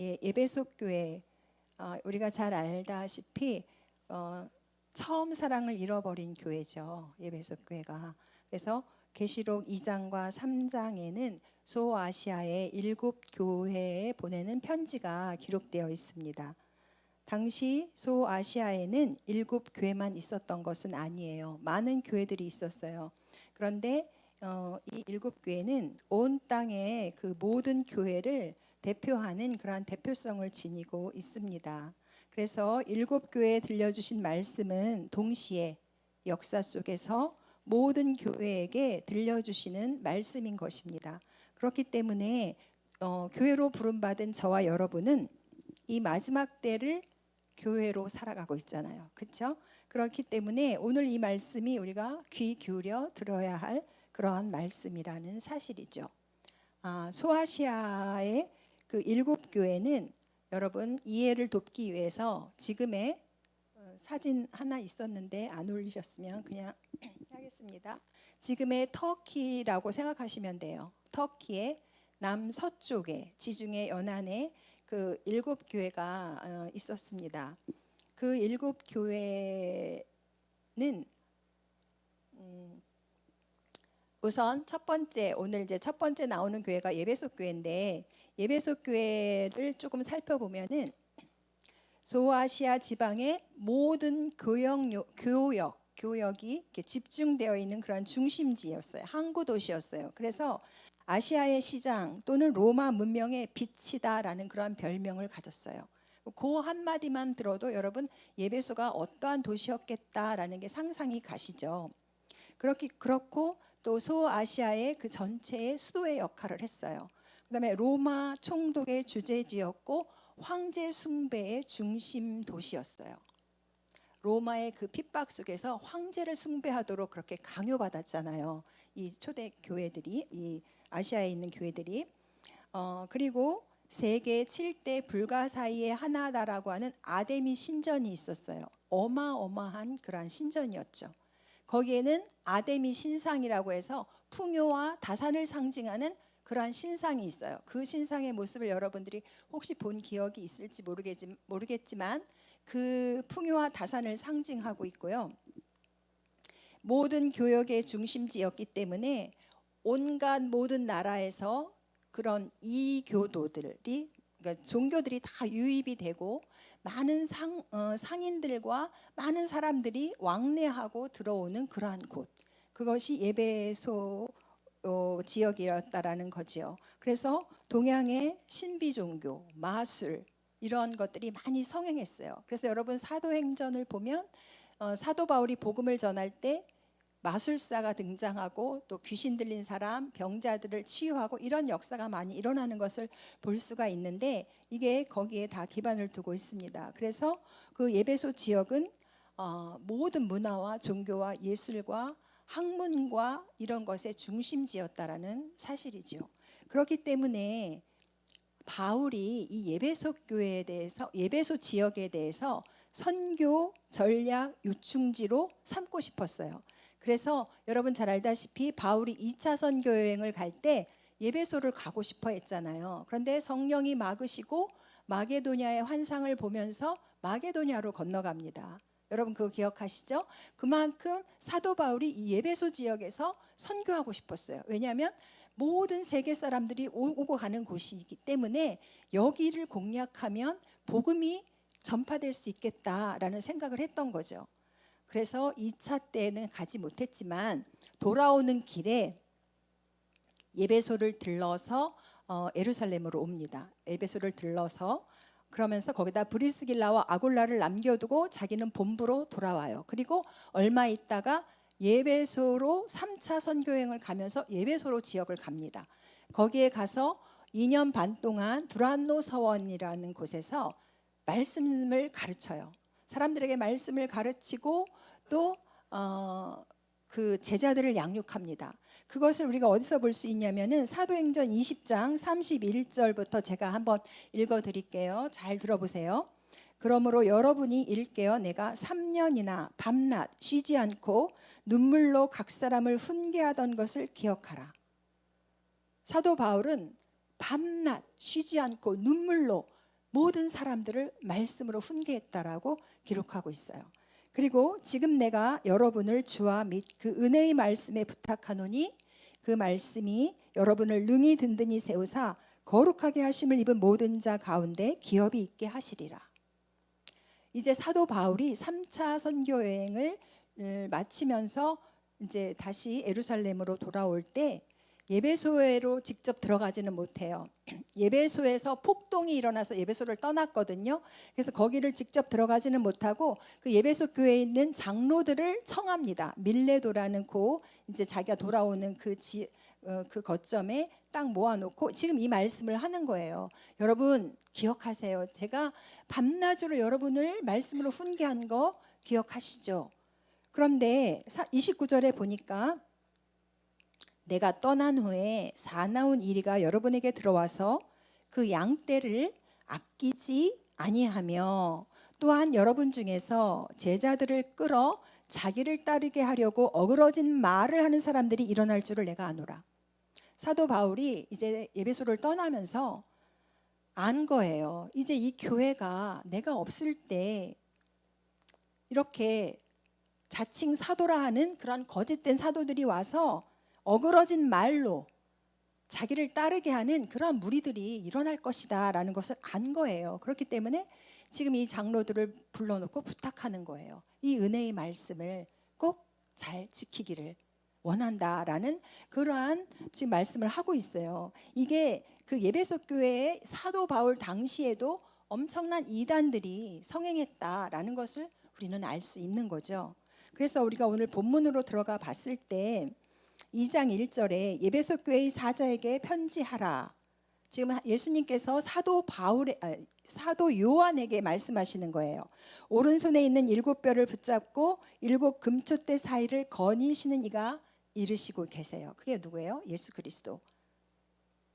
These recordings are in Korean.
예, 예배소 교회 어, 우리가 잘 알다시피 어, 처음 사랑을 잃어버린 교회죠. 예배소 교회가. 그래서 계시록 2장과 3장에는 소아시아의 일곱 교회에 보내는 편지가 기록되어 있습니다. 당시 소아시아에는 일곱 교회만 있었던 것은 아니에요. 많은 교회들이 있었어요. 그런데 어, 이 일곱 교회는 온 땅의 그 모든 교회를 대표하는 그러한 대표성을 지니고 있습니다. 그래서 일곱 교회에 들려주신 말씀은 동시에 역사 속에서 모든 교회에게 들려주시는 말씀인 것입니다. 그렇기 때문에 어, 교회로 부름받은 저와 여러분은 이 마지막 때를 교회로 살아가고 있잖아요. 그렇죠? 그렇기 때문에 오늘 이 말씀이 우리가 귀 기울여 들어야 할 그러한 말씀이라는 사실이죠. 아, 소아시아의 그 일곱 교회는 여러분 이해를 돕기 위해서 지금의 어, 사진 하나 있었는데 안 올리셨으면 그냥 하겠습니다. 지금의 터키라고 생각하시면 돼요. 터키의 남서쪽에 지중해 연안에 그 일곱 교회가 어, 있었습니다. 그 일곱 교회는 음, 우선 첫 번째 오늘 이제 첫 번째 나오는 교회가 예배소 교회인데 예배소 교회를 조금 살펴보면은 소아시아 지방의 모든 교역 교역 교역이 집중되어 있는 그런 중심지였어요. 항구 도시였어요. 그래서 아시아의 시장 또는 로마 문명의 빛이다라는 그런 별명을 가졌어요. 그 한마디만 들어도 여러분 예배소가 어떠한 도시였겠다라는 게 상상이 가시죠. 그렇기 그렇고 또 소아시아의 그 전체의 수도의 역할을 했어요. 그다음에 로마 총독의 주재지였고 황제 숭배의 중심 도시였어요. 로마의 그 핍박 속에서 황제를 숭배하도록 그렇게 강요받았잖아요. 이 초대 교회들이 이 아시아에 있는 교회들이 어, 그리고 세계 7대 불가사의의 하나다라고 하는 아데미 신전이 있었어요. 어마어마한 그러한 신전이었죠. 거기에는 아데미 신상이라고 해서 풍요와 다산을 상징하는 그러한 신상이 있어요. 그 신상의 모습을 여러분들이 혹시 본 기억이 있을지 모르겠지, 모르겠지만 그 풍요와 다산을 상징하고 있고요. 모든 교역의 중심지였기 때문에 온갖 모든 나라에서 그런 이교도들이 그러니까 종교들이 다 유입이 되고 많은 상, 어, 상인들과 많은 사람들이 왕래하고 들어오는 그러한 곳 그것이 예배소 어, 지역이었다라는 거지요. 그래서 동양의 신비 종교, 마술 이런 것들이 많이 성행했어요. 그래서 여러분 사도행전을 보면 어, 사도 바울이 복음을 전할 때 마술사가 등장하고 또 귀신 들린 사람, 병자들을 치유하고 이런 역사가 많이 일어나는 것을 볼 수가 있는데 이게 거기에 다 기반을 두고 있습니다. 그래서 그 예배소 지역은 어, 모든 문화와 종교와 예술과 학문과 이런 것의 중심지였다라는 사실이지요. 그렇기 때문에 바울이 이 예배소 교회에 대해서 예배소 지역에 대해서 선교 전략 요충지로 삼고 싶었어요. 그래서 여러분 잘 알다시피 바울이 2차 선교 여행을 갈 때 예배소를 가고 싶어 했잖아요. 그런데 성령이 막으시고 마게도냐의 환상을 보면서 마게도냐로 건너갑니다. 여러분 그거 기억하시죠? 그만큼 사도 바울이 이 예배소 지역에서 선교하고 싶었어요. 왜냐하면 모든 세계 사람들이 오고 가는 곳이기 때문에 여기를 공략하면 복음이 전파될 수 있겠다라는 생각을 했던 거죠. 그래서 2차 때는 가지 못했지만 돌아오는 길에 예배소를 들러서 어, 에루살렘으로 옵니다. 예배소를 들러서 그러면서 거기다 브리스길라와 아골라를 남겨두고 자기는 본부로 돌아와요. 그리고 얼마 있다가 예배소로 3차 선교행을 가면서 예배소로 지역을 갑니다. 거기에 가서 2년 반 동안 두란노 서원이라는 곳에서 말씀을 가르쳐요. 사람들에게 말씀을 가르치고 또 어, 그 제자들을 양육합니다. 그것을 우리가 어디서 볼 수 있냐면은 사도행전 20장 31절부터 제가 한번 읽어 드릴게요. 잘 들어보세요. 그러므로 여러분이 읽게요. 내가 3년이나 밤낮 쉬지 않고 눈물로 각 사람을 훈계하던 것을 기억하라. 사도 바울은 밤낮 쉬지 않고 눈물로 모든 사람들을 말씀으로 훈계했다라고 기록하고 있어요. 그리고 지금 내가 여러분을 주와 및 그 은혜의 말씀에 부탁하노니 그 말씀이 여러분을 능히 든든히 세우사 거룩하게 하심을 입은 모든 자 가운데 기업이 있게 하시리라. 이제 사도 바울이 3차 선교 여행을 을 마치면서 이제 다시 에루살렘으로 돌아올 때 예배소로 직접 들어가지는 못해요. 예배소에서 폭동이 일어나서 예배소를 떠났거든요. 그래서 거기를 직접 들어가지는 못하고 그 예배소 교회에 있는 장로들을 청합니다. 밀레도라는 고 이제 자기가 돌아오는 그 지, 어, 그 거점에 딱 모아놓고 지금 이 말씀을 하는 거예요. 여러분 기억하세요. 제가 밤낮으로 여러분을 말씀으로 훈계한 거 기억하시죠? 그런데 29절에 보니까 내가 떠난 후에 사나운 이리가 여러분에게 들어와서 그 양떼를 아끼지 아니하며 또한 여러분 중에서 제자들을 끌어 자기를 따르게 하려고 어그러진 말을 하는 사람들이 일어날 줄을 내가 아노라. 사도 바울이 이제 예배소를 떠나면서 안 거예요. 이제 이 교회가 내가 없을 때 이렇게 자칭 사도라 하는 그런 거짓된 사도들이 와서 어그러진 말로 자기를 따르게 하는 그러한 무리들이 일어날 것이다라는 것을 안 거예요. 그렇기 때문에 지금 이 장로들을 불러놓고 부탁하는 거예요. 이 은혜의 말씀을 꼭 잘 지키기를 원한다라는 그러한 지금 말씀을 하고 있어요. 이게 그 예배소 교회의 사도 바울 당시에도 엄청난 이단들이 성행했다라는 것을 우리는 알 수 있는 거죠. 그래서 우리가 오늘 본문으로 들어가 봤을 때 2장 1절에 예배소 교회의 사자에게 편지하라. 지금 예수님께서 사도 바울의 아, 사도 요한에게 말씀하시는 거예요. 오른손에 있는 일곱 뼈를 붙잡고 일곱 금초대 사이를 거니시는 이가 이르시고 계세요. 그게 누구예요? 예수 그리스도.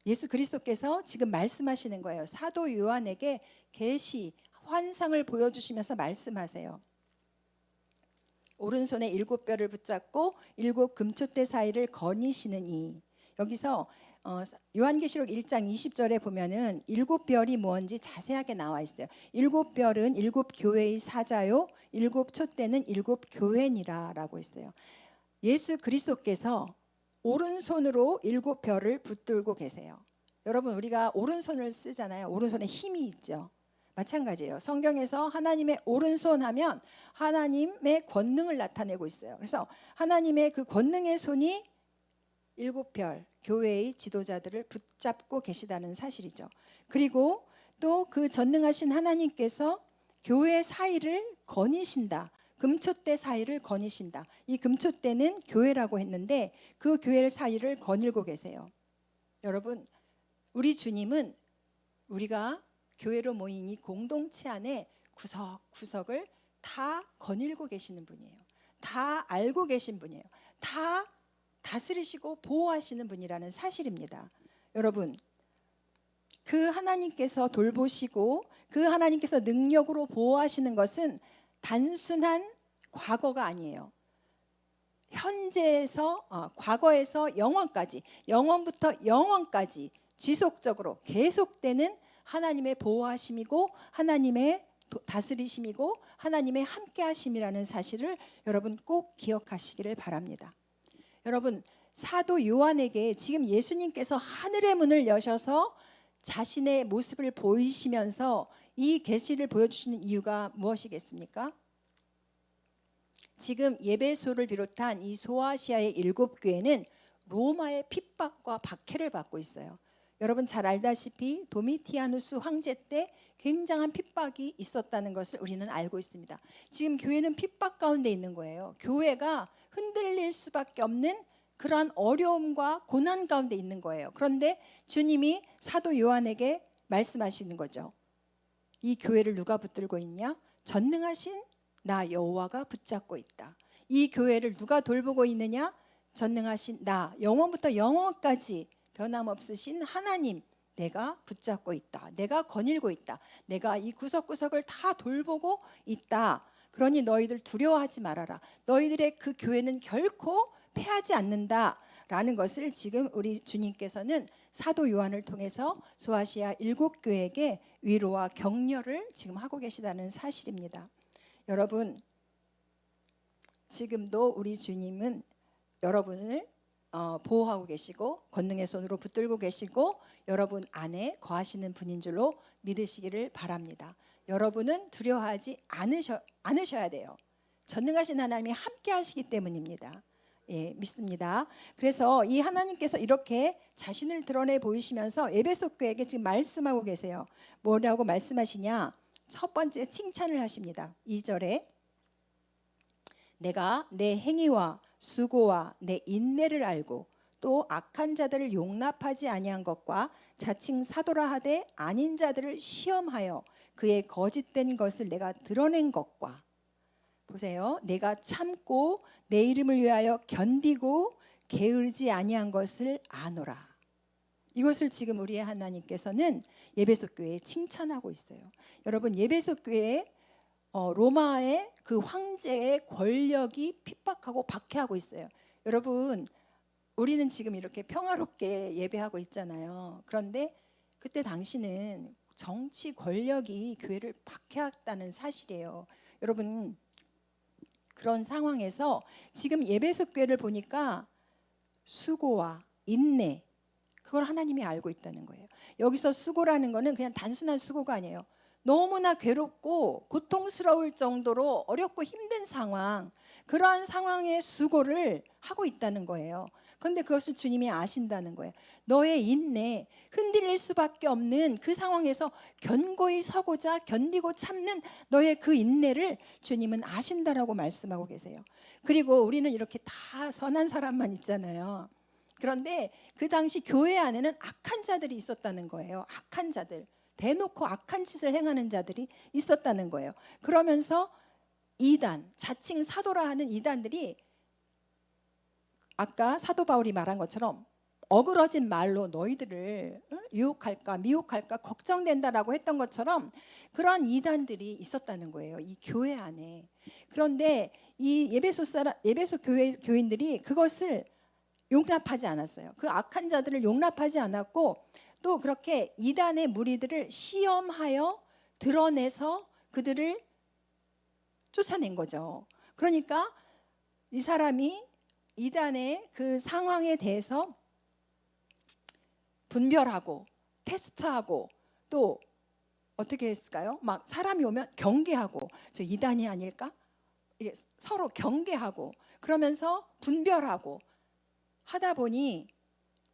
예수 그리스도께서 지금 말씀하시는 거예요. 사도 요한에게 계시 환상을 보여주시면서 말씀하세요. 오른손에 일곱 뼈를 붙잡고 일곱 금초대 사이를 거니시느니 여기서 어, 요한계시록 1장 20절에 보면은 일곱 별이 뭔지 자세하게 나와 있어요. 일곱 별은 일곱 교회의 사자요, 일곱 촛대는 일곱 교회니라라고 했어요. 예수 그리스도께서 오른손으로 일곱 별을 붙들고 계세요. 여러분 우리가 오른손을 쓰잖아요. 오른손에 힘이 있죠. 마찬가지예요. 성경에서 하나님의 오른손 하면 하나님의 권능을 나타내고 있어요. 그래서 하나님의 그 권능의 손이 일곱 별 교회의 지도자들을 붙잡고 계시다는 사실이죠. 그리고 또 그 전능하신 하나님께서 교회 사이를 거니신다. 금초대 사이를 거니신다. 이 금초대는 교회라고 했는데 그 교회 사이를 거닐고 계세요. 여러분, 우리 주님은 우리가 교회로 모인 이 공동체 안에 구석구석을 다 거닐고 계시는 분이에요. 다 알고 계신 분이에요. 다 다스리시고 보호하시는 분이라는 사실입니다. 여러분, 그 하나님께서 돌보시고 그 하나님께서 능력으로 보호하시는 것은 단순한 과거가 아니에요. 현재에서 어, 과거에서 영원까지 영원부터 영원까지 지속적으로 계속되는 하나님의 보호하심이고 하나님의 다스리심이고 하나님의 함께하심이라는 사실을 여러분 꼭 기억하시기를 바랍니다. 여러분 사도 요한에게 지금 예수님께서 하늘의 문을 여셔서 자신의 모습을 보이시면서 이 계시를 보여주시는 이유가 무엇이겠습니까? 지금 예배소를 비롯한 이 소아시아의 일곱 교회는 로마의 핍박과 박해를 받고 있어요. 여러분 잘 알다시피 도미티아누스 황제 때 굉장한 핍박이 있었다는 것을 우리는 알고 있습니다. 지금 교회는 핍박 가운데 있는 거예요. 교회가 흔들릴 수밖에 없는 그러한 어려움과 고난 가운데 있는 거예요. 그런데 주님이 사도 요한에게 말씀하시는 거죠. 이 교회를 누가 붙들고 있냐? 전능하신 나 여호와가 붙잡고 있다. 이 교회를 누가 돌보고 있느냐? 전능하신 나 영원부터 영원까지 변함없으신 하나님 내가 붙잡고 있다. 내가 거닐고 있다. 내가 이 구석구석을 다 돌보고 있다. 그러니 너희들 두려워하지 말아라. 너희들의 그 교회는 결코 패하지 않는다. 라는 것을 지금 우리 주님께서는 사도 요한을 통해서 소아시아 일곱 교회에게 위로와 격려를 지금 하고 계시다는 사실입니다. 여러분 지금도 우리 주님은 여러분을 어, 보호하고 계시고 권능의 손으로 붙들고 계시고 여러분 안에 거하시는 분인 줄로 믿으시기를 바랍니다. 여러분은 두려워하지 않으셔, 않으셔야 돼요. 전능하신 하나님이 함께 하시기 때문입니다. 예, 믿습니다. 그래서 이 하나님께서 이렇게 자신을 드러내 보이시면서 에베소 교회에게 지금 말씀하고 계세요. 뭐라고 말씀하시냐? 첫 번째 칭찬을 하십니다. 2절에 내가 내 행위와 수고와 내 인내를 알고 또 악한 자들을 용납하지 아니한 것과 자칭 사도라 하되 아닌 자들을 시험하여 그의 거짓된 것을 내가 드러낸 것과 보세요. 내가 참고 내 이름을 위하여 견디고 게으르지 아니한 것을 아노라. 이것을 지금 우리의 하나님께서는 예배소 교회에 칭찬하고 있어요. 여러분 예배소 교회에 어, 로마의 그 황제의 권력이 핍박하고 박해하고 있어요. 여러분 우리는 지금 이렇게 평화롭게 예배하고 있잖아요. 그런데 그때 당시는 정치 권력이 교회를 박해했다는 사실이에요. 여러분 그런 상황에서 지금 예배석 교회를 보니까 수고와 인내 그걸 하나님이 알고 있다는 거예요. 여기서 수고라는 거는 그냥 단순한 수고가 아니에요. 너무나 괴롭고 고통스러울 정도로 어렵고 힘든 상황, 그러한 상황의 수고를 하고 있다는 거예요. 그런데 그것을 주님이 아신다는 거예요. 너의 인내, 흔들릴 수밖에 없는 그 상황에서 견고히 서고자 견디고 참는 너의 그 인내를 주님은 아신다라고 말씀하고 계세요. 그리고 우리는 이렇게 다 선한 사람만 있잖아요. 그런데 그 당시 교회 안에는 악한 자들이 있었다는 거예요. 악한 자들. 대놓고 악한 짓을 행하는 자들이 있었다는 거예요. 그러면서 이단, 자칭 사도라 하는 이단들이 아까 사도 바울이 말한 것처럼 어그러진 말로 너희들을 유혹할까 미혹할까 걱정된다라고 했던 것처럼 그러한 이단들이 있었다는 거예요. 이 교회 안에. 그런데 이 예배소 사람 예배소 교회 교인들이 그것을 용납하지 않았어요. 그 악한 자들을 용납하지 않았고 또 그렇게 이단의 무리들을 시험하여 드러내서 그들을 쫓아낸 거죠. 그러니까 이 사람이 이단의 그 상황에 대해서 분별하고 테스트하고 또 어떻게 했을까요? 막 사람이 오면 경계하고 저 이단이 아닐까? 서로 경계하고 그러면서 분별하고 하다 보니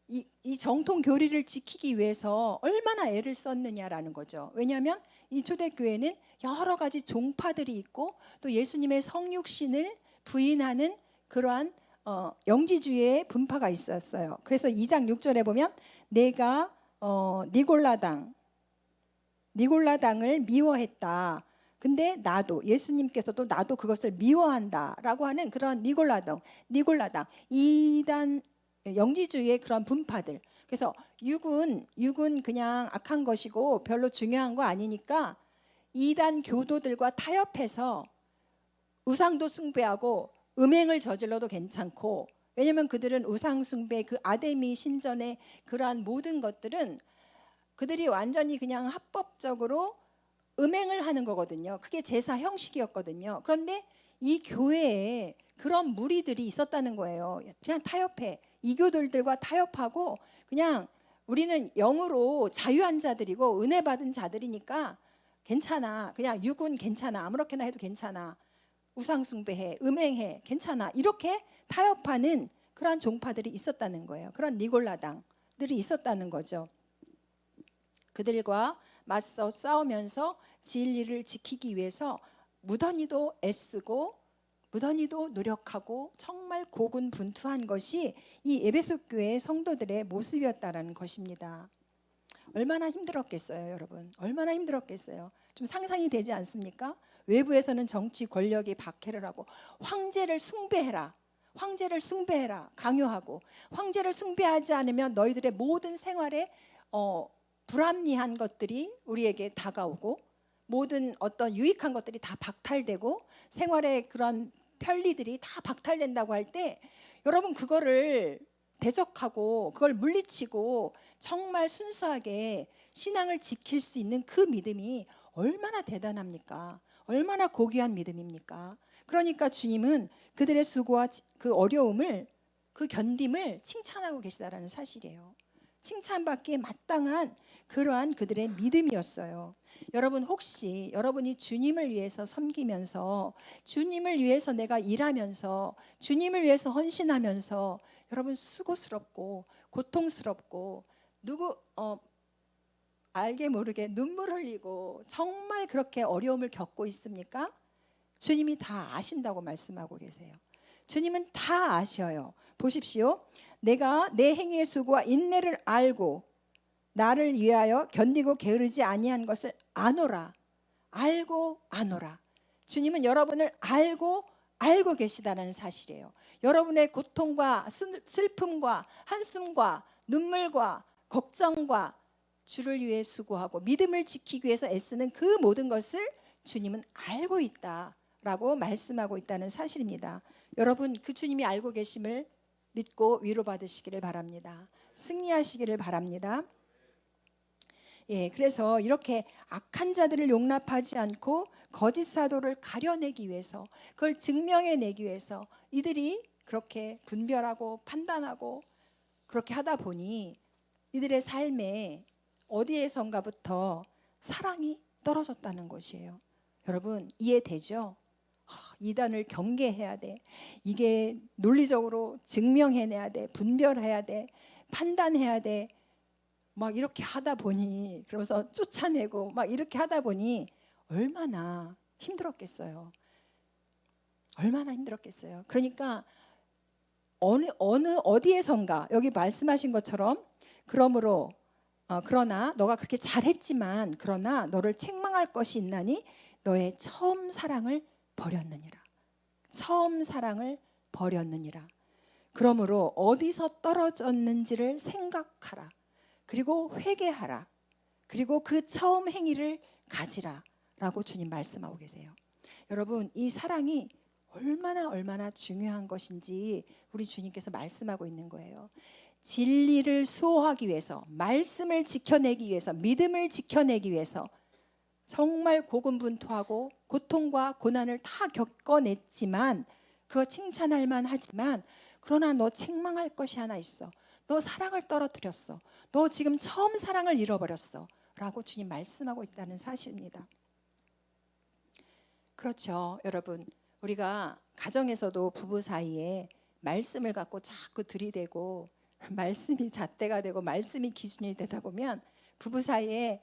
이, 이 정통 교리를 지키기 위해서 얼마나 애를 썼느냐라는 거죠. 왜냐하면 이 초대교회는 여러 가지 종파들이 있고 또 예수님의 성육신을 부인하는 그러한 어, 영지주의의 분파가 있었어요. 그래서 2장 6절에 보면 내가 어, 니골라당 니골라당을 미워했다. 근데 나도 예수님께서도 나도 그것을 미워한다라고 하는 그런 니골라당, 니골라당 이단 영지주의의 그런 분파들. 그래서 육은 육은 그냥 악한 것이고 별로 중요한 거 아니니까 이단 교도들과 타협해서 우상도 숭배하고 음행을 저질러도 괜찮고 왜냐하면 그들은 우상 숭배 그 아데미 신전의 그러한 모든 것들은 그들이 완전히 그냥 합법적으로 음행을 하는 거거든요. 그게 제사 형식이었거든요. 그런데 이 교회에 그런 무리들이 있었다는 거예요. 그냥 타협해 이교들들과 타협하고 그냥 우리는 영으로 자유한 자들이고 은혜 받은 자들이니까 괜찮아. 그냥 육은 괜찮아. 아무렇게나 해도 괜찮아. 우상숭배해, 음행해, 괜찮아. 이렇게 타협하는 그러한 종파들이 있었다는 거예요. 그런 니골라당들이 있었다는 거죠. 그들과 맞서 싸우면서 진리를 지키기 위해서 무던히도 애쓰고 무던히도 노력하고 정말 고군분투한 것이 이 에베소 교회 성도들의 모습이었다라는 것입니다. 얼마나 힘들었겠어요, 여러분? 얼마나 힘들었겠어요? 좀 상상이 되지 않습니까? 외부에서는 정치 권력이 박해를 하고 황제를 숭배해라. 황제를 숭배해라. 강요하고 황제를 숭배하지 않으면 너희들의 모든 생활에 어, 불합리한 것들이 우리에게 다가오고 모든 어떤 유익한 것들이 다 박탈되고 생활의 그런 편리들이 다 박탈된다고 할 때 여러분 그거를 대적하고 그걸 물리치고 정말 순수하게 신앙을 지킬 수 있는 그 믿음이 얼마나 대단합니까? 얼마나 고귀한 믿음입니까? 그러니까 주님은 그들의 수고와 지- 그 어려움을 그 견딤을 칭찬하고 계시다라는 사실이에요. 칭찬받기에 마땅한 그러한 그들의 믿음이었어요. 여러분 혹시 여러분이 주님을 위해서 섬기면서 주님을 위해서 내가 일하면서 주님을 위해서 헌신하면서 여러분 수고스럽고 고통스럽고 누구 어 알게 모르게 눈물 흘리고 정말 그렇게 어려움을 겪고 있습니까? 주님이 다 아신다고 말씀하고 계세요. 주님은 다 아셔요. 보십시오. 내가 내 행위의 수고와 인내를 알고 나를 위하여 견디고 게으르지 아니한 것을 아노라. 알고 아노라. 주님은 여러분을 알고 알고 계시다는 사실이에요. 여러분의 고통과 슬- 슬픔과 한숨과 눈물과 걱정과 주를 위해 수고하고 믿음을 지키기 위해서 애쓰는 그 모든 것을 주님은 알고 있다라고 말씀하고 있다는 사실입니다. 여러분 그 주님이 알고 계심을 믿고 위로받으시기를 바랍니다. 승리하시기를 바랍니다. 예, 그래서 이렇게 악한 자들을 용납하지 않고 거짓 사도를 가려내기 위해서 그걸 증명해내기 위해서 이들이 그렇게 분별하고 판단하고 그렇게 하다 보니 이들의 삶에 어디에선가부터 사랑이 떨어졌다는 것이에요. 여러분 이해되죠? 아, 이단을 경계해야 돼. 이게 논리적으로 증명해내야 돼. 분별해야 돼. 판단해야 돼. 막 이렇게 하다 보니 그러면서 쫓아내고 막 이렇게 하다 보니 얼마나 힘들었겠어요. 얼마나 힘들었겠어요. 그러니까 어느 어느 어디에선가 여기 말씀하신 것처럼 그러므로 어, 그러나 너가 그렇게 잘했지만 그러나 너를 책망할 것이 있나니 너의 처음 사랑을 버렸느니라. 처음 사랑을 버렸느니라. 그러므로 어디서 떨어졌는지를 생각하라. 그리고 회개하라. 그리고 그 처음 행위를 가지라 라고 주님 말씀하고 계세요. 여러분, 이 사랑이 얼마나 얼마나 중요한 것인지 우리 주님께서 말씀하고 있는 거예요. 진리를 수호하기 위해서, 말씀을 지켜내기 위해서, 믿음을 지켜내기 위해서 정말 고군분투하고 고통과 고난을 다 겪어냈지만 그거 칭찬할 만하지만 그러나 너 책망할 것이 하나 있어. 너 사랑을 떨어뜨렸어. 너 지금 처음 사랑을 잃어버렸어. 라고 주님 말씀하고 있다는 사실입니다. 그렇죠. 여러분, 우리가 가정에서도 부부 사이에 말씀을 갖고 자꾸 들이대고 말씀이 잣대가 되고 말씀이 기준이 되다 보면 부부 사이에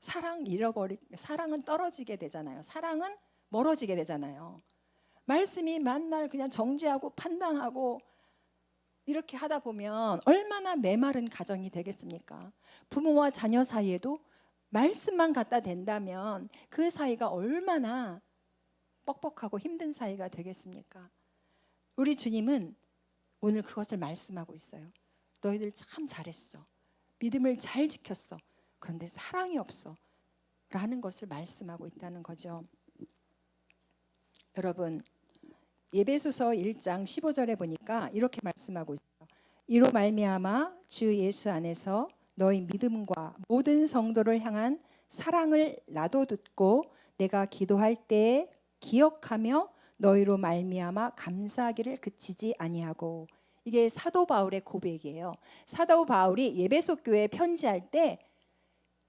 사랑 잃어버리 사랑은 떨어지게 되잖아요. 사랑은 멀어지게 되잖아요. 말씀이 만날 그냥 정죄하고 판단하고 이렇게 하다 보면 얼마나 메마른 가정이 되겠습니까? 부모와 자녀 사이에도 말씀만 갖다 댄다면 그 사이가 얼마나 뻑뻑하고 힘든 사이가 되겠습니까? 우리 주님은 오늘 그것을 말씀하고 있어요. 너희들 참 잘했어. 믿음을 잘 지켰어. 그런데 사랑이 없어. 라는 것을 말씀하고 있다는 거죠. 여러분, 예배소서 1장 15절에 보니까 이렇게 말씀하고 있어요. 이로 말미암아 주 예수 안에서 너희 믿음과 모든 성도를 향한 사랑을 나도 듣고 내가 기도할 때 기억하며 너희로 말미암아 감사하기를 그치지 아니하고 이게 사도 바울의 고백이에요. 사도 바울이 예배소 교회에 편지할 때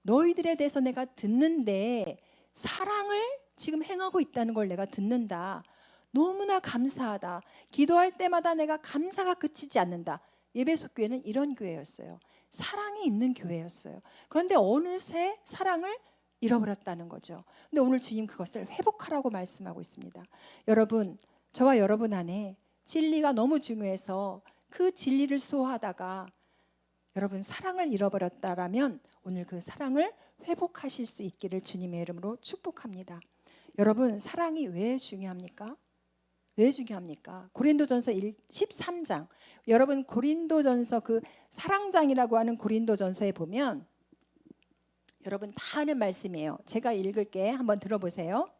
너희들에 대해서 내가 듣는데 사랑을 지금 행하고 있다는 걸 내가 듣는다. 너무나 감사하다. 기도할 때마다 내가 감사가 그치지 않는다. 예배소 교회는 이런 교회였어요. 사랑이 있는 교회였어요. 그런데 어느새 사랑을 잃어버렸다는 거죠. 근데 오늘 주님 그것을 회복하라고 말씀하고 있습니다. 여러분, 저와 여러분 안에 진리가 너무 중요해서 그 진리를 수호하다가 여러분 사랑을 잃어버렸다라면 오늘 그 사랑을 회복하실 수 있기를 주님의 이름으로 축복합니다. 여러분 사랑이 왜 중요합니까? 왜 중요합니까? 고린도전서 1, 13장. 여러분 고린도전서 그 사랑장이라고 하는 고린도전서에 보면 여러분 다 아는 말씀이에요. 제가 읽을게. 한번 들어보세요.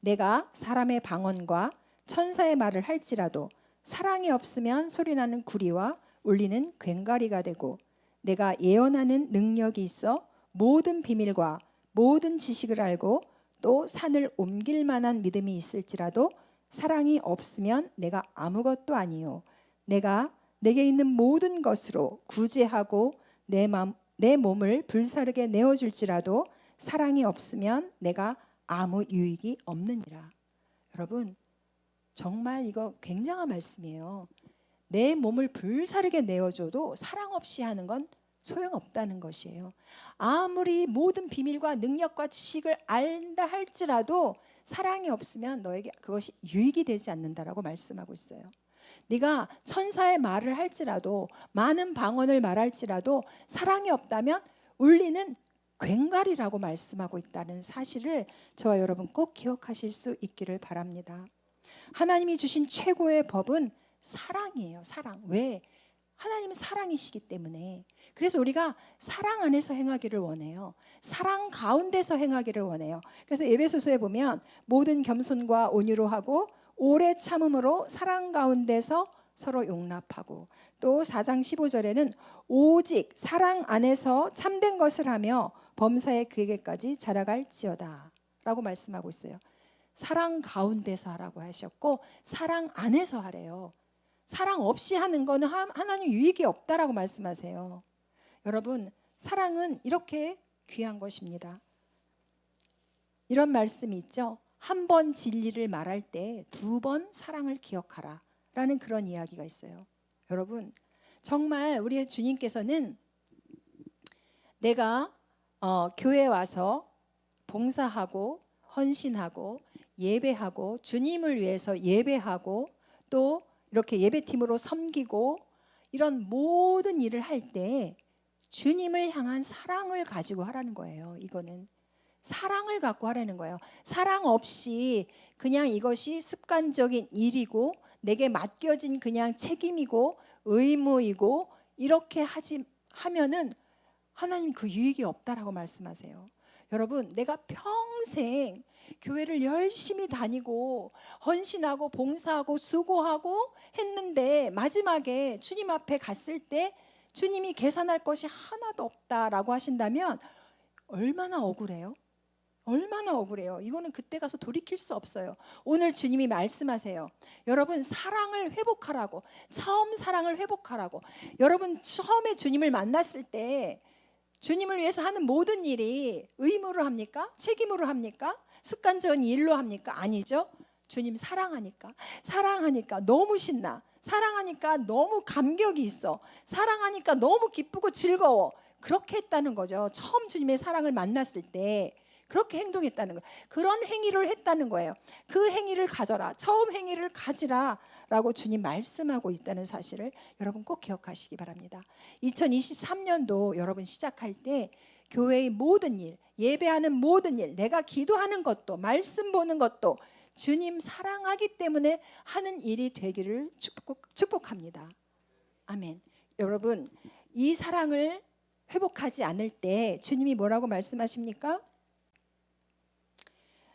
내가 사람의 방언과 천사의 말을 할지라도 사랑이 없으면 소리나는 구리와 울리는 괭가리가 되고 내가 예언하는 능력이 있어 모든 비밀과 모든 지식을 알고 또 산을 옮길 만한 믿음이 있을지라도 사랑이 없으면 내가 아무것도 아니요 내가 내게 있는 모든 것으로 구제하고 내, 맘, 내 몸을 불사르게 내어줄지라도 사랑이 없으면 내가 아무 유익이 없느니라. 여러분 정말 이거 굉장한 말씀이에요. 내 몸을 불사르게 내어줘도 사랑 없이 하는 건 소용없다는 것이에요. 아무리 모든 비밀과 능력과 지식을 알다 할지라도 사랑이 없으면 너에게 그것이 유익이 되지 않는다라고 말씀하고 있어요. 네가 천사의 말을 할지라도 많은 방언을 말할지라도 사랑이 없다면 울리는 괭가리라고 말씀하고 있다는 사실을 저와 여러분 꼭 기억하실 수 있기를 바랍니다. 하나님이 주신 최고의 법은 사랑이에요. 사랑. 왜? 하나님은 사랑이시기 때문에. 그래서 우리가 사랑 안에서 행하기를 원해요. 사랑 가운데서 행하기를 원해요. 그래서 에베소서에 보면 모든 겸손과 온유로 하고 오래 참음으로 사랑 가운데서 서로 용납하고 또 4장 15절에는 오직 사랑 안에서 참된 것을 하며 범사의 그에게까지 자라갈지어다 라고 말씀하고 있어요. 사랑 가운데서 하라고 하셨고 사랑 안에서 하래요. 사랑 없이 하는 거는 하나님 유익이 없다라고 말씀하세요. 여러분, 사랑은 이렇게 귀한 것입니다. 이런 말씀이 있죠. 한 번 진리를 말할 때 두 번 사랑을 기억하라. 라는 그런 이야기가 있어요. 여러분, 정말 우리의 주님께서는 내가 어, 교회 와서 봉사하고 헌신하고 예배하고 주님을 위해서 예배하고 또 이렇게 예배팀으로 섬기고 이런 모든 일을 할 때 주님을 향한 사랑을 가지고 하라는 거예요. 이거는 사랑을 갖고 하라는 거예요. 사랑 없이 그냥 이것이 습관적인 일이고 내게 맡겨진 그냥 책임이고 의무이고 이렇게 하지 하면은 하나님 그 유익이 없다라고 말씀하세요. 여러분, 내가 평생 교회를 열심히 다니고 헌신하고 봉사하고 수고하고 했는데 마지막에 주님 앞에 갔을 때 주님이 계산할 것이 하나도 없다라고 하신다면 얼마나 억울해요? 얼마나 억울해요. 이거는 그때 가서 돌이킬 수 없어요. 오늘 주님이 말씀하세요. 여러분 사랑을 회복하라고. 처음 사랑을 회복하라고. 여러분 처음에 주님을 만났을 때 주님을 위해서 하는 모든 일이 의무로 합니까? 책임으로 합니까? 습관적인 일로 합니까? 아니죠. 주님 사랑하니까. 사랑하니까 너무 신나. 사랑하니까 너무 감격이 있어. 사랑하니까 너무 기쁘고 즐거워. 그렇게 했다는 거죠. 처음 주님의 사랑을 만났을 때. 그렇게 행동했다는 거예요. 그런 행위를 했다는 거예요. 그 행위를 가져라. 처음 행위를 가지라. 라고 주님 말씀하고 있다는 사실을 여러분 꼭 기억하시기 바랍니다. 2023년도 여러분 시작할 때 교회의 모든 일, 예배하는 모든 일, 내가 기도하는 것도, 말씀 보는 것도 주님 사랑하기 때문에 하는 일이 되기를 축복, 축복합니다. 아멘. 여러분, 이 사랑을 회복하지 않을 때 주님이 뭐라고 말씀하십니까?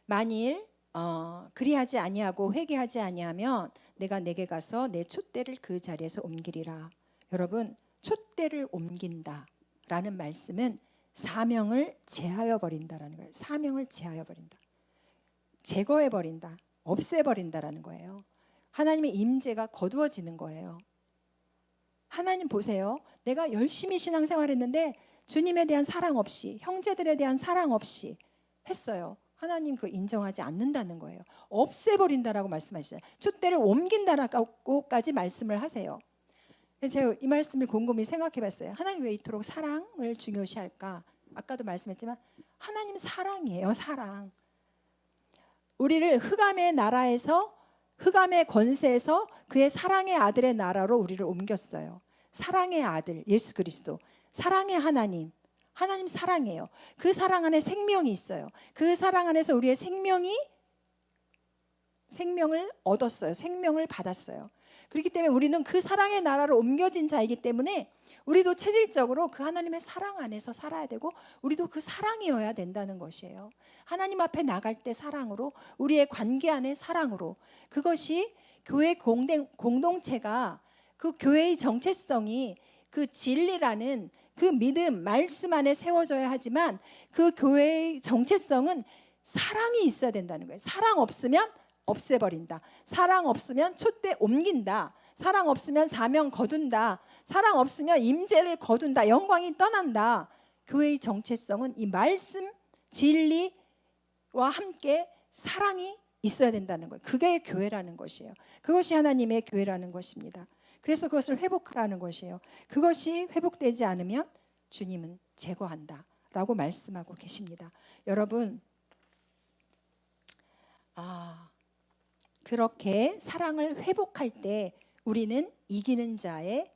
만일 어, 그리하지 아니하고 회개하지 아니하면 내가 내게 가서 내 촛대를 그 자리에서 옮기리라. 여러분 촛대를 옮긴다라는 말씀은 사명을 제하여 버린다라는 거예요. 사명을 제하여 버린다. 제거해 버린다. 없애 버린다라는 거예요. 하나님의 임재가 거두어지는 거예요. 하나님 보세요. 내가 열심히 신앙생활 했는데 주님에 대한 사랑 없이 형제들에 대한 사랑 없이 했어요. 하나님 그 인정하지 않는다는 거예요. 없애버린다라고 말씀하시잖아요. 촛대를 옮긴다라고까지 말씀을 하세요. 제가 이 말씀을 곰곰이 생각해봤어요. 하나님 왜 이토록 사랑을 중요시할까? 아까도 말씀했지만 하나님 사랑이에요. 사랑. 우리를 흑암의 나라에서 흑암의 권세에서 그의 사랑의 아들의 나라로 우리를 옮겼어요. 사랑의 아들 예수 그리스도, 사랑의 하나님. 하나님 사랑해요. 그 사랑 안에 생명이 있어요. 그 사랑 안에서 우리의 생명이 생명을 얻었어요. 생명을 받았어요. 그렇기 때문에 우리는 그 사랑의 나라로 옮겨진 자이기 때문에 우리도 체질적으로 그 하나님의 사랑 안에서 살아야 되고 우리도 그 사랑이어야 된다는 것이에요. 하나님 앞에 나갈 때 사랑으로 우리의 관계 안에 사랑으로 그것이 교회 공동, 공동체가 그 교회의 정체성이 그 진리라는 그 믿음 말씀 안에 세워져야 하지만 그 교회의 정체성은 사랑이 있어야 된다는 거예요. 사랑 없으면 없애버린다. 사랑 없으면 촛대 옮긴다. 사랑 없으면 사명 거둔다. 사랑 없으면 임재를 거둔다. 영광이 떠난다. 교회의 정체성은 이 말씀 진리와 함께 사랑이 있어야 된다는 거예요. 그게 교회라는 것이에요. 그것이 하나님의 교회라는 것입니다. 그래서 그것을 회복하라는 것이에요. 그것이 회복되지 않으면 주님은 제거한다 라고 말씀하고 계십니다. 여러분 아 그렇게 사랑을 회복할 때 우리는 이기는 자의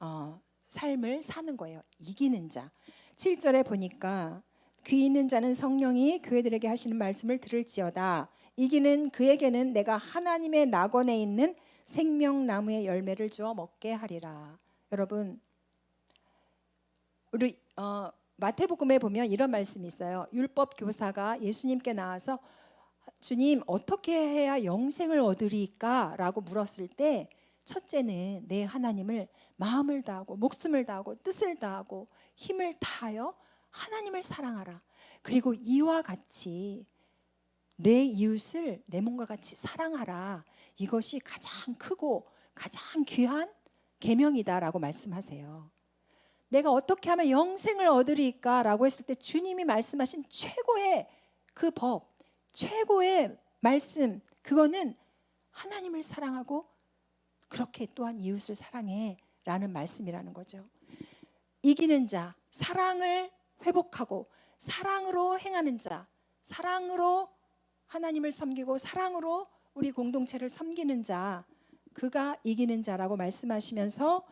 어, 삶을 사는 거예요. 이기는 자. 7절에 보니까 귀 있는 자는 성령이 교회들에게 하시는 말씀을 들을지어다. 이기는 그에게는 내가 하나님의 낙원에 있는 생명나무의 열매를 주어 먹게 하리라. 여러분, 우리 어, 마태복음에 보면 이런 말씀이 있어요. 율법 교사가 예수님께 나와서 주님 어떻게 해야 영생을 얻으리까라고 물었을 때 첫째는 내 하나님을 마음을 다하고 목숨을 다하고 뜻을 다하고 힘을 다하여 하나님을 사랑하라. 그리고 이와 같이 내 이웃을 내 몸과 같이 사랑하라. 이것이 가장 크고 가장 귀한 계명이다라고 말씀하세요. 내가 어떻게 하면 영생을 얻으리까라고 했을 때 주님이 말씀하신 최고의 그 법, 최고의 말씀 그거는 하나님을 사랑하고 그렇게 또한 이웃을 사랑해라는 말씀이라는 거죠. 이기는 자, 사랑을 회복하고 사랑으로 행하는 자, 사랑으로 하나님을 섬기고 사랑으로 우리 공동체를 섬기는 자, 그가 이기는 자라고 말씀하시면서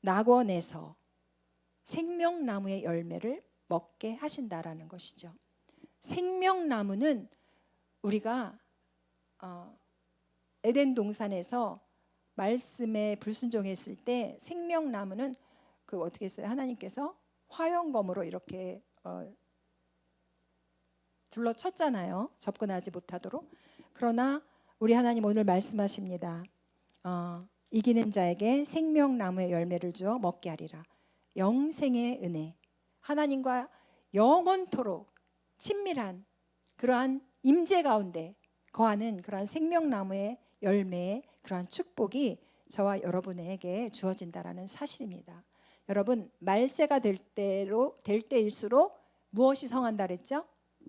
낙원에서 생명나무의 열매를 먹게 하신다라는 것이죠. 생명나무는 우리가 어, 에덴 동산에서 말씀에 불순종했을 때 생명나무는 그 어떻게 했어요? 하나님께서 화영검으로 이렇게 어, 둘러쳤잖아요. 접근하지 못하도록. 그러나 우리 하나님 오늘 말씀하십니다. 어, 이기는 자에게 생명나무의 열매를 주어 먹게 하리라. 영생의 은혜. 하나님과 영원토록 친밀한 그러한 임재 가운데 거하는 그러한 생명나무의 열매의 그러한 축복이 저와 여러분에게 주어진다라는 사실입니다. 여러분 말세가 될 때로 될 때일수록 무엇이 성한다 그랬죠?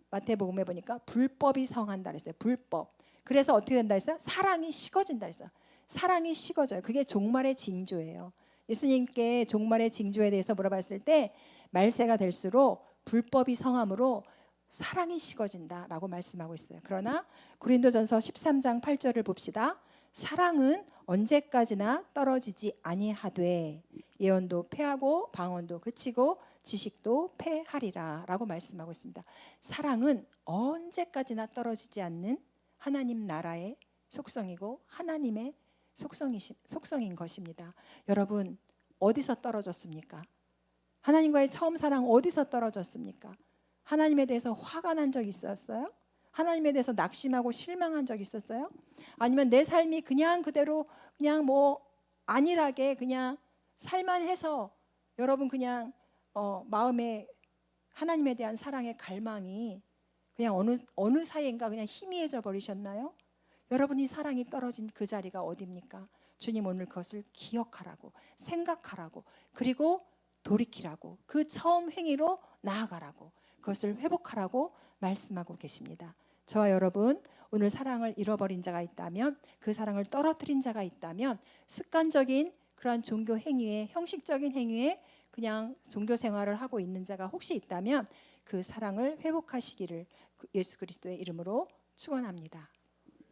마태복음에 보니까 불법이 성한다 그랬어요. 불법. 그래서 어떻게 된다 했어요? 사랑이 식어진다 했어요. 사랑이 식어져요. 그게 종말의 징조예요. 예수님께 종말의 징조에 대해서 물어봤을 때 말세가 될수록 불법이 성함으로 사랑이 식어진다라고 말씀하고 있어요. 그러나 고린도전서 13장 8절을 봅시다. 사랑은 언제까지나 떨어지지 아니하되 예언도 패하고 방언도 그치고 지식도 패하리라라고 말씀하고 있습니다. 사랑은 언제까지나 떨어지지 않는 하나님 나라의 속성이고 하나님의 속성이 속성인 것입니다. 여러분 어디서 떨어졌습니까? 하나님과의 처음 사랑 어디서 떨어졌습니까? 하나님에 대해서 화가 난 적 있었어요? 하나님에 대해서 낙심하고 실망한 적 있었어요? 아니면 내 삶이 그냥 그대로 그냥 뭐 안일하게 그냥 살만 해서 여러분 그냥 어, 마음에 하나님에 대한 사랑의 갈망이 그냥 어느 어느 사이인가 그냥 희미해져 버리셨나요? 여러분이 사랑이 떨어진 그 자리가 어디입니까? 주님 오늘 그것을 기억하라고 생각하라고 그리고 돌이키라고 그 처음 행위로 나아가라고 그것을 회복하라고 말씀하고 계십니다. 저와 여러분 오늘 사랑을 잃어버린 자가 있다면 그 사랑을 떨어뜨린 자가 있다면 습관적인 그러한 종교 행위에 형식적인 행위에 그냥 종교 생활을 하고 있는 자가 혹시 있다면 그 사랑을 회복하시기를 예수 그리스도의 이름으로 축원합니다.